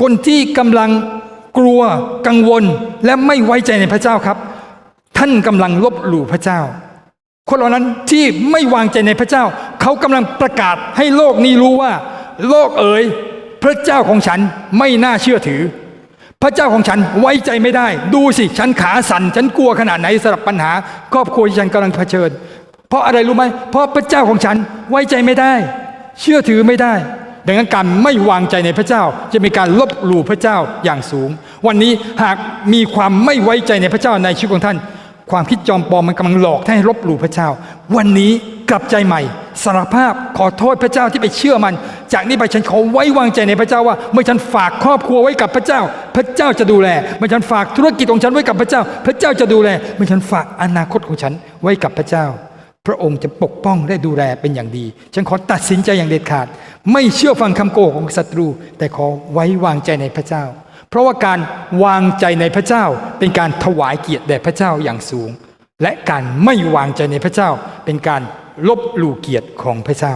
คนที่กำลังกลัวกังวลและไม่ไว้ใจในพระเจ้าครับ ท่านกำลังลบหลู่พระเจ้า คนเหล่านั้นที่ไม่วางใจในพระเจ้า เขากำลังประกาศให้โลกนี้รู้ว่า โลกเอ๋ยพระเจ้าของฉันไม่น่าเชื่อถือ พระเจ้าของฉันไว้ใจไม่ได้ ดูสิฉันขาสั่นฉันกลัวขนาดไหนสำหรับปัญหา ครอบครัวที่ฉันกำลังเผชิญ เพราะอะไรรู้ไหมเพราะพระเจ้าของฉันไว้ใจไม่ได้ เชื่อถือไม่ได้ ดังนั้นการไม่วางใจในพระเจ้า จะมีการลบหลู่พระเจ้าอย่างสูง วันนี้หากมีความไม่ไว้ใจในพระเจ้าในชีวิตของท่าน ความคิดจอมปลอมมันกำลังหลอกให้ลบหลู่พระเจ้า วันนี้กลับใจใหม่สารภาพขอโทษพระเจ้าที่ไปเชื่อมัน จากนี้ไปฉันขอไว้วางใจในพระเจ้าว่า เมื่อฉันฝากครอบครัวไว้กับพระเจ้า พระเจ้าจะดูแลเมื่อฉันฝากธุรกิจของฉันไว้กับพระเจ้า พระเจ้าจะดูแลเมื่อฉันฝากอนาคตของฉันไว้กับพระเจ้า พระองค์จะปกป้องและดูแลเป็นอย่างดี ฉันขอตัดสินใจอย่างเด็ดขาด ไม่เชื่อฟังคำโกหกของศัตรู แต่ขอไว้วางใจในพระเจ้า เพราะว่าการวางใจในพระเจ้า เป็นการถวายเกียรติแด่พระเจ้าอย่างสูง และการไม่วางใจในพระเจ้า เป็นการลบหลู่เกียรติของพระเจ้า